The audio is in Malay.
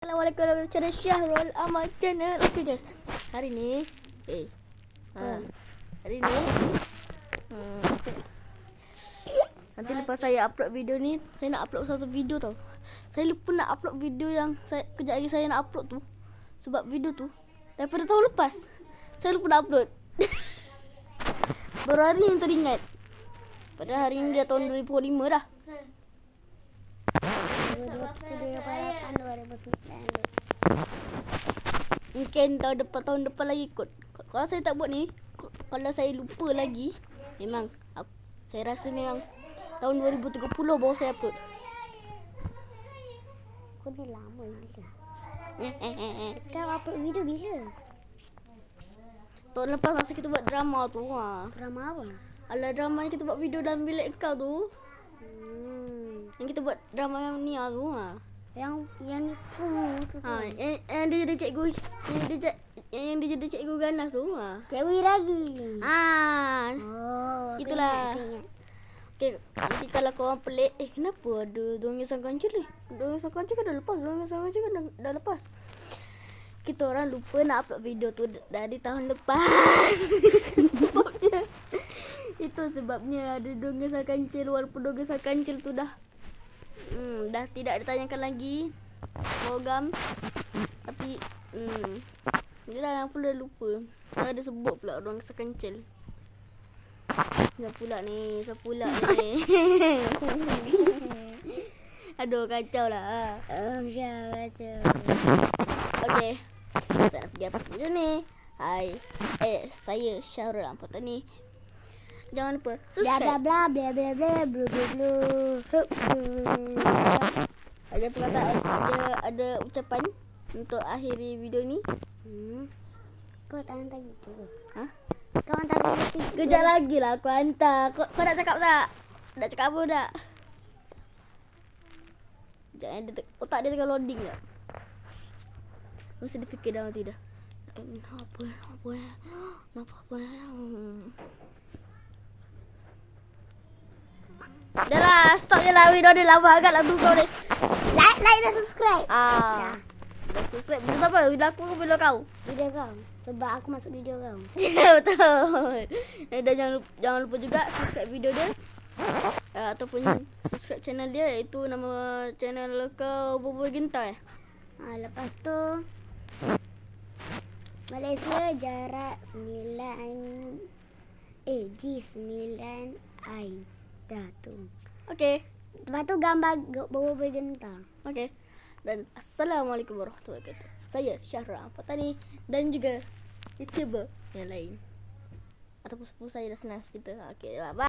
Assalamualaikum warahmatullahi wabarakatuh. Syahrul Amal Channel. Okey guys. Hari ni eh ha, hari ni hmm, Nanti lepas saya upload video ni, saya nak upload satu video tau. Saya lupa nak upload video yang saya kejap lagi saya nak upload tu. Sebab video tu daripada tahun lepas. Saya lupa nak upload. Baru hari ni teringat. Padahal hari ni dah tahun 2005 dah. 2007, 2008, 2009. Mungkin tahun depan tahun depan lagi kot. Kalau saya tak buat ni, kalau saya lupa lagi, memang ap- saya rasa memang tahun 2030 baru saya upload. Kau ni lama bila? Kau upload video bila? tahun lepas masa kita buat drama tu ha. Drama apa? Alah drama yang kita buat video dalam bilik kau tu. Hmm. Yang kita buat drama yang ni ah tu ha. Yang yang ni tu tu. Ha, yang, yang dia jadi cikgu yang dia jadi yang dia jadi cikgu ganas tu ha. Cewek lagi. Ah, Oh, aku Itulah. ingat, aku ingat. Okay, nanti kalau korang pelik, eh kenapa ada Dongeng Sang Kancil ni? Dongeng Sang Kancil kan dah lepas, Dongeng Sang Kancil kan dah, dah lepas. Kita orang lupa nak upload video tu dari tahun lepas. sebabnya, itu sebabnya ada Dongeng Sang Kancil walaupun Dongeng Sang Kancil tu dah hmm, dah tidak ditanyakan lagi program. Tapi, hmm, Yelah, aku dah lupa. Saya ada sebut pula Dongeng Sang Kancil. Siapa pula ni? Siapa pula ni? Aduh kacau lah. Oh, ya, baca. Okay. Kita nak pergi apa ni? Hai. Eh, saya Syahrul Ampata ni. Jangan lupa subscribe. bla bla bla bla bla bla bla bla. Ada perkataan, ada ada ucapan untuk akhiri video ni. Hmm. Kau tak hantar gitu. Ha? Kau hantar tiga. Kejap lagi lah aku hantar. Kau, kau nak cakap tak? Nak cakap apa tak? Sekejap eh, dia, otak dia tengah loading tak? Mesti dia fikir dah nanti dah. Kenapa eh? Kenapa eh? Kenapa apa eh? Hmm. Dah lah, stop je lah video ni lama agak tu kau ni. Like, like dan subscribe. Ah. Dah subscribe. Video apa? Video aku ke video kau? Video kau. Sebab aku masuk video kau. Ya betul. Eh, dan jangan lupa, jangan lupa juga subscribe video dia. Uh, ataupun subscribe channel dia iaitu nama channel kau Bobo Gentar eh. Ha, lepas tu Malaysia jarak 9 eh G9 I dah tu. Okey. Lepas tu gambar bawa bergenta. Okey. Dan assalamualaikum warahmatullahi wabarakatuh. Saya Syahrul Afatani dan juga YouTuber yang lain. Ataupun sepupu saya dah senang cerita. Okey, bye.